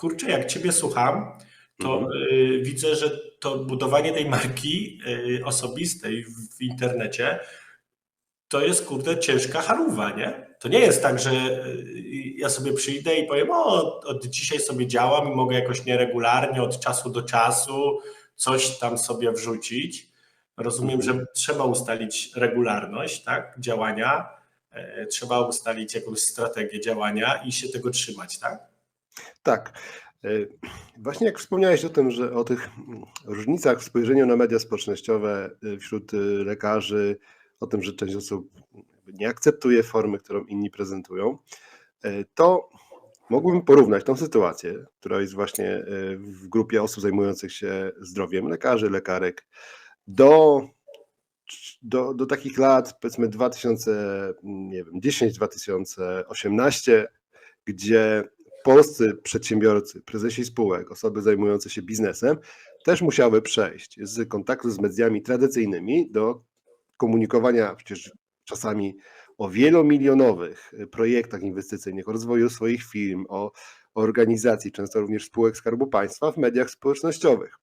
kurczę, jak ciebie słucham, to Mhm. y, widzę, że to budowanie tej marki y, osobistej w internecie to jest, kurde, ciężka haruwa, nie? To nie jest tak, że y, ja sobie przyjdę i powiem, o, od dzisiaj sobie działam i mogę jakoś nieregularnie, od czasu do czasu coś tam sobie wrzucić. Rozumiem, że trzeba ustalić regularność tak, działania, e, trzeba ustalić jakąś strategię działania i się tego trzymać, tak? Tak. E, Właśnie jak wspomniałeś o tym, że o tych różnicach w spojrzeniu na media społecznościowe y, wśród y, lekarzy, o tym, że część osób nie akceptuje formy, którą inni prezentują, e, to mógłbym porównać tą sytuację, która jest właśnie e, w grupie osób zajmujących się zdrowiem, lekarzy, lekarek, do, do, do takich lat, powiedzmy 2010-2018, gdzie polscy przedsiębiorcy, prezesi spółek, osoby zajmujące się biznesem też musiały przejść z kontaktu z mediami tradycyjnymi do komunikowania przecież czasami o wielomilionowych projektach inwestycyjnych, o rozwoju swoich firm, o, organizacji, często również spółek Skarbu Państwa w mediach społecznościowych.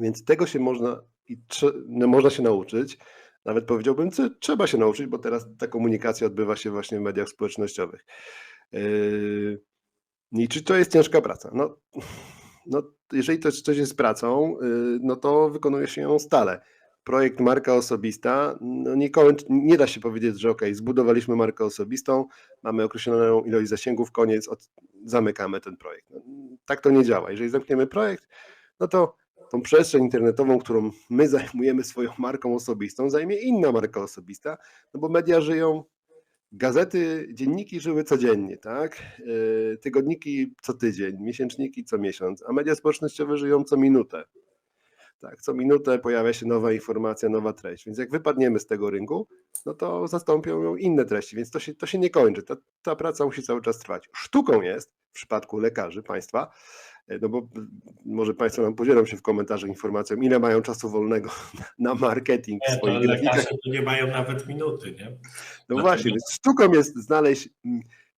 Więc tego się można, i no, można się nauczyć. Nawet powiedziałbym, że trzeba się nauczyć, bo teraz ta komunikacja odbywa się właśnie w mediach społecznościowych. Yy, I czy to jest ciężka praca? No, no jeżeli to coś jest pracą, yy, no to wykonuje się ją stale. Projekt marka osobista, no nie, kończ, nie da się powiedzieć, że ok, zbudowaliśmy markę osobistą, mamy określoną ilość zasięgów, koniec, od, zamykamy ten projekt. No, tak to nie działa. Jeżeli zamkniemy projekt, no to tą przestrzeń internetową, którą my zajmujemy swoją marką osobistą, zajmie inna marka osobista, no bo media żyją, gazety, dzienniki żyły codziennie, tak? Yy, Tygodniki co tydzień, miesięczniki co miesiąc, a media społecznościowe żyją co minutę. Tak, co minutę pojawia się nowa informacja, nowa treść. Więc jak wypadniemy z tego rynku, no to zastąpią ją inne treści, więc to się, to się nie kończy. Ta, ta praca musi cały czas trwać. Sztuką jest w przypadku lekarzy państwa, no bo może Państwo nam podzielą się w komentarzach informacją, ile mają czasu wolnego na marketing Nie, swoich grafikach. nie mają nawet minuty, nie? No Dlatego- właśnie, więc sztuką jest znaleźć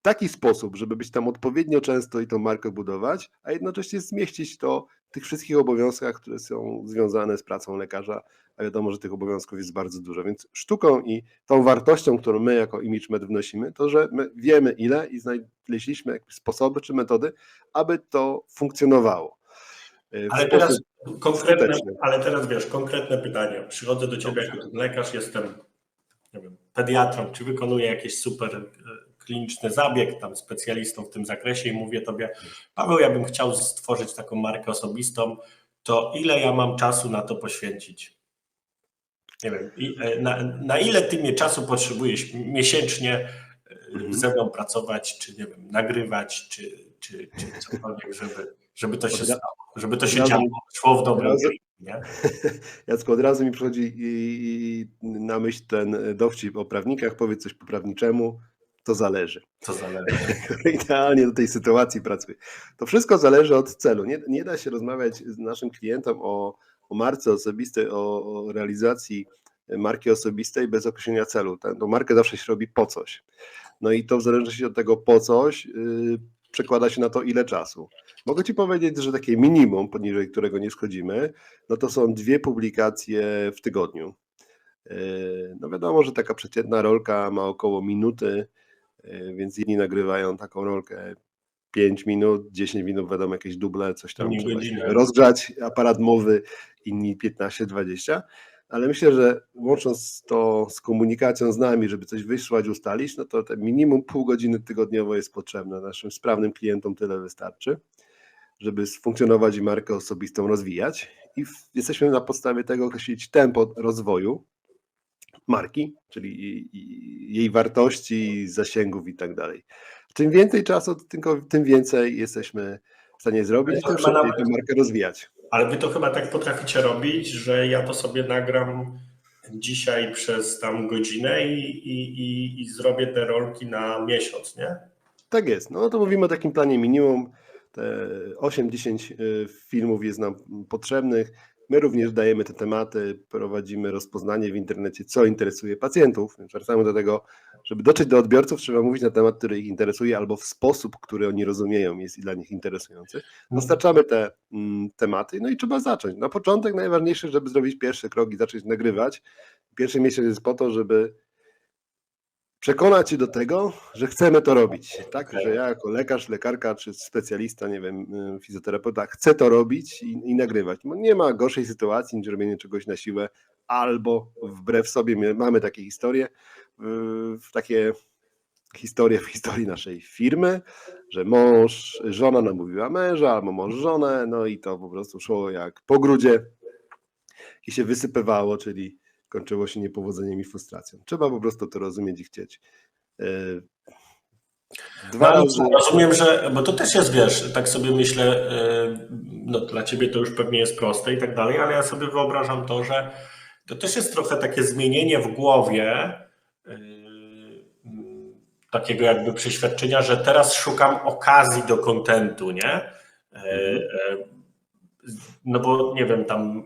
taki sposób, żeby być tam odpowiednio często i tą markę budować, a jednocześnie zmieścić to tych wszystkich obowiązkach, które są związane z pracą lekarza, a wiadomo, że tych obowiązków jest bardzo dużo. Więc sztuką i tą wartością, którą my jako ImageMed wnosimy, to że my wiemy ile i znaleźliśmy jakieś sposoby czy metody, aby to funkcjonowało. w Ale teraz konkretne, ale teraz wiesz, konkretne pytanie. Przychodzę do ciebie jako lekarz, jestem nie wiem, pediatrą, czy wykonuję jakiś super e, kliniczny zabieg, tam specjalistą w tym zakresie i mówię tobie, Paweł, ja bym chciał stworzyć taką markę osobistą, to ile ja mam czasu na to poświęcić? Nie wiem, e, na, na ile ty mnie czasu potrzebujesz miesięcznie e, Mhm. ze mną pracować, czy nie wiem, nagrywać, czy, czy, czy cokolwiek, żeby, żeby to się stało, żeby to się działo, szło w dobrym nie? Jacku, od razu mi przychodzi i- i- na myśl ten dowcip o prawnikach, powiedz coś po prawniczemu, to zależy. Co zależy. Idealnie do tej sytuacji pracuje. To wszystko zależy od celu. Nie, nie da się rozmawiać z naszym klientem o, o marce osobistej, o, o realizacji marki osobistej bez określenia celu. Tę markę zawsze się robi po coś. No i to w zależności od tego po coś yy, przekłada się na to ile czasu. Mogę Ci powiedzieć, że takie minimum, poniżej którego nie schodzimy, no to są dwie publikacje w tygodniu. Yy, No wiadomo, że taka przeciętna rolka ma około minuty, więc inni nagrywają taką rolkę 5 minut, 10 minut, wiadomo, jakieś duble, coś tam rozgrzać, aparat mowy, inni 15-20, ale myślę, że łącząc to z komunikacją z nami, żeby coś wysłać, ustalić, no to te minimum pół godziny tygodniowo jest potrzebne. Naszym sprawnym klientom tyle wystarczy, żeby sfunkcjonować i markę osobistą rozwijać. I jesteśmy na podstawie tego określić tempo rozwoju marki, czyli jej wartości, zasięgów i tak dalej. Czym więcej czasu, tym więcej jesteśmy w stanie zrobić tym szybciej tę markę rozwijać. Ale wy to chyba tak potraficie robić, że ja to sobie nagram dzisiaj przez tam godzinę i, i, i, i zrobię te rolki na miesiąc, nie? Tak jest. No to mówimy o takim planie minimum. Te 8-10 y, filmów jest nam potrzebnych. My również dajemy te tematy, prowadzimy rozpoznanie w internecie, co interesuje pacjentów. Więc Wracamy do tego, żeby dotrzeć do odbiorców, trzeba mówić na temat, który ich interesuje, albo w sposób, który oni rozumieją, jest dla nich interesujący. Dostarczamy te mm, tematy, no i trzeba zacząć. Na początek najważniejsze, żeby zrobić pierwszy krok i zacząć nagrywać. Pierwszy miesiąc jest po to, żeby przekonać się do tego, że chcemy to robić. Tak, że ja jako lekarz, lekarka czy specjalista, nie wiem, y, fizjoterapeuta, chcę to robić i, i nagrywać. Nie ma gorszej sytuacji niż robienie czegoś na siłę, albo wbrew sobie My mamy takie historie, y, w takie historie w historii naszej firmy, że mąż, żona namówiła męża, albo mąż żonę, no i to po prostu szło jak po grudzie i się wysypywało, czyli kończyło się niepowodzeniem i frustracją. Trzeba po prostu to rozumieć i chcieć. No, Dwa ale razy, rozumiem, że, bo to też jest, wiesz, tak sobie myślę, y, no dla ciebie to już pewnie jest proste i tak dalej, ale ja sobie wyobrażam to, że to też jest trochę takie zmienienie w głowie mm, takiego jakby przeświadczenia, że teraz szukam okazji do kontentu, nie? Y, No bo nie wiem, tam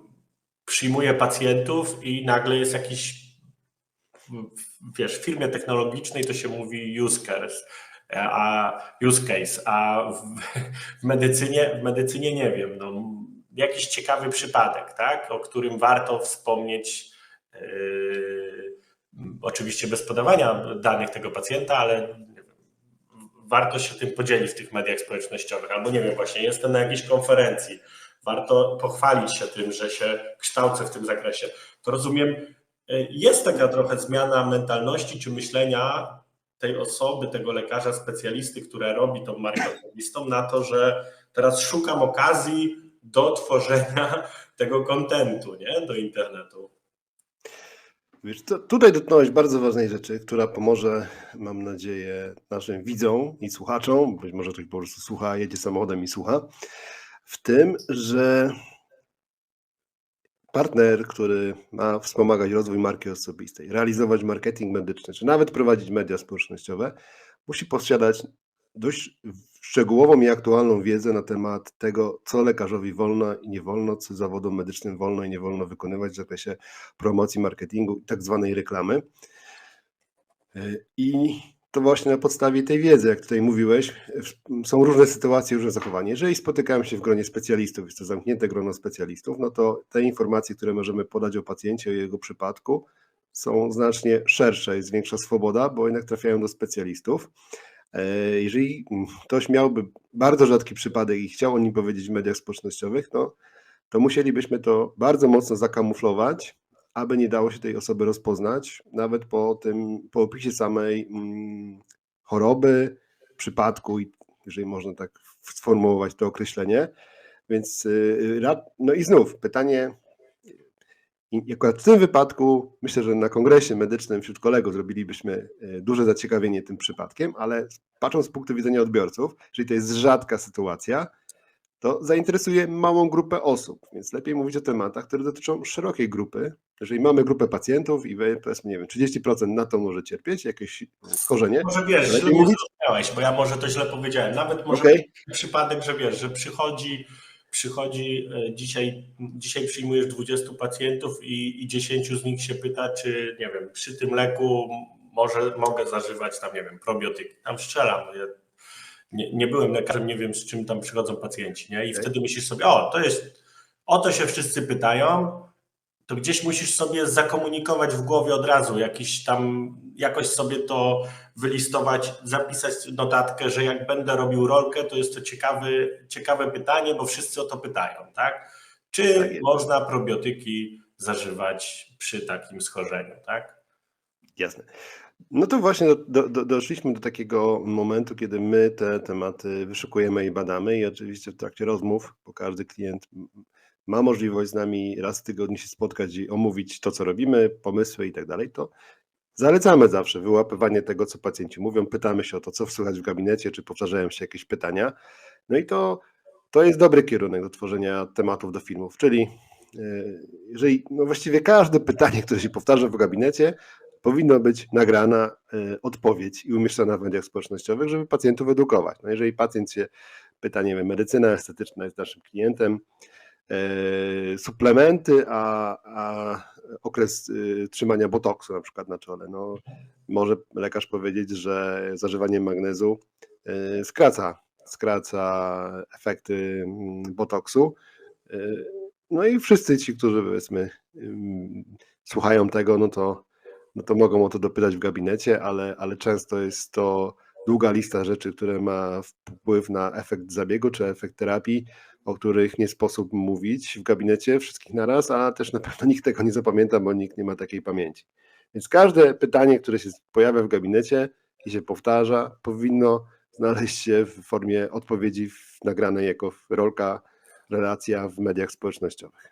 przyjmuję pacjentów i nagle jest jakiś wiesz, w firmie technologicznej to się mówi use case, a use case, a w, w medycynie, w medycynie nie wiem, no, jakiś ciekawy przypadek, tak, o którym warto wspomnieć, yy, oczywiście bez podawania danych tego pacjenta, ale warto się tym podzielić w tych mediach społecznościowych, albo nie wiem, właśnie jestem na jakiejś konferencji, warto pochwalić się tym, że się kształcę w tym zakresie. To rozumiem, jest taka trochę zmiana mentalności czy myślenia tej osoby, tego lekarza, specjalisty, która robi tą markę osobistą, na to, że teraz szukam okazji do tworzenia tego kontentu, nie? Do internetu. wiesz, tutaj dotknąłeś bardzo ważnej rzeczy, która pomoże, mam nadzieję, naszym widzom i słuchaczom, być może ktoś po prostu słucha, jedzie samochodem i słucha, w tym, że partner, który ma wspomagać rozwój marki osobistej, realizować marketing medyczny, czy nawet prowadzić media społecznościowe, musi posiadać dość szczegółową i aktualną wiedzę na temat tego, co lekarzowi wolno i nie wolno, co zawodom medycznym wolno i nie wolno wykonywać w zakresie promocji, marketingu i tak zwanej reklamy. I to właśnie na podstawie tej wiedzy, jak tutaj mówiłeś, są różne sytuacje, różne zachowania. Jeżeli spotykamy się w gronie specjalistów, jest to zamknięte grono specjalistów, no to te informacje, które możemy podać o pacjencie, o jego przypadku, są znacznie szersze, jest większa swoboda, bo jednak trafiają do specjalistów. E, Jeżeli ktoś miałby bardzo rzadki przypadek i chciał o nim powiedzieć w mediach społecznościowych, no, to musielibyśmy to bardzo mocno zakamuflować, aby nie dało się tej osoby rozpoznać, nawet po tym, po opisie samej mm, choroby, przypadku, jeżeli można tak sformułować to określenie. Więc y, rad- no i znów pytanie, i akurat w tym wypadku myślę, że na kongresie medycznym wśród kolegów zrobilibyśmy y, duże zaciekawienie tym przypadkiem, ale patrząc z punktu widzenia odbiorców, jeżeli to jest rzadka sytuacja, to zainteresuje małą grupę osób, więc lepiej mówić o tematach, które dotyczą szerokiej grupy. Jeżeli mamy grupę pacjentów i powiedzmy, nie wiem, 30% na to może cierpieć, jakieś schorzenie, Może wiesz, źle mówić? zrozumiałeś, bo ja może to źle powiedziałem. Nawet może okej, przypadek, że wiesz, że przychodzi, przychodzi e, dzisiaj, dzisiaj przyjmujesz 20 pacjentów i, i 10 z nich się pyta, czy nie wiem, przy tym leku może mogę zażywać tam, nie wiem, probiotyki. Tam strzelam. Ja nie, nie byłem lekarzem, nie wiem z czym tam przychodzą pacjenci, nie? I Okej. wtedy myślisz sobie, o, to jest, o to się wszyscy pytają, to gdzieś musisz sobie zakomunikować w głowie od razu, jakiś tam, jakoś sobie to wylistować, zapisać notatkę, że jak będę robił rolkę, to jest to ciekawy, ciekawe pytanie, bo wszyscy o to pytają, tak? Czy Tak można probiotyki zażywać przy takim schorzeniu, tak? jasne. No to właśnie do, do, do, doszliśmy do takiego momentu, kiedy my te tematy wyszukujemy i badamy i oczywiście w trakcie rozmów, bo każdy klient ma możliwość z nami raz w tygodniu się spotkać i omówić to, co robimy, pomysły i tak dalej, to zalecamy zawsze wyłapywanie tego, co pacjenci mówią, pytamy się o to, co słychać w gabinecie, czy powtarzają się jakieś pytania. No i to, to jest dobry kierunek do tworzenia tematów do filmów, czyli e, jeżeli no właściwie każde pytanie, które się powtarza w gabinecie, powinno być nagrana e, odpowiedź i umieszczona w mediach społecznościowych, żeby pacjentów edukować. No jeżeli pacjent się pyta, nie wiem, medycyna estetyczna jest naszym klientem, suplementy, a, a okres y, trzymania botoksu na przykład na czole. No, może lekarz powiedzieć, że zażywanie magnezu y, skraca, skraca efekty mm, botoksu. No i wszyscy ci, którzy powiedzmy ym, słuchają tego, no to, no to mogą o to dopytać w gabinecie, ale, ale często jest to długa lista rzeczy, które ma wpływ na efekt zabiegu czy efekt terapii, o których nie sposób mówić w gabinecie wszystkich naraz, a też na pewno nikt tego nie zapamięta, bo nikt nie ma takiej pamięci. Więc każde pytanie, które się pojawia w gabinecie i się powtarza, powinno znaleźć się w formie odpowiedzi nagranej jako rolka, relacja w mediach społecznościowych.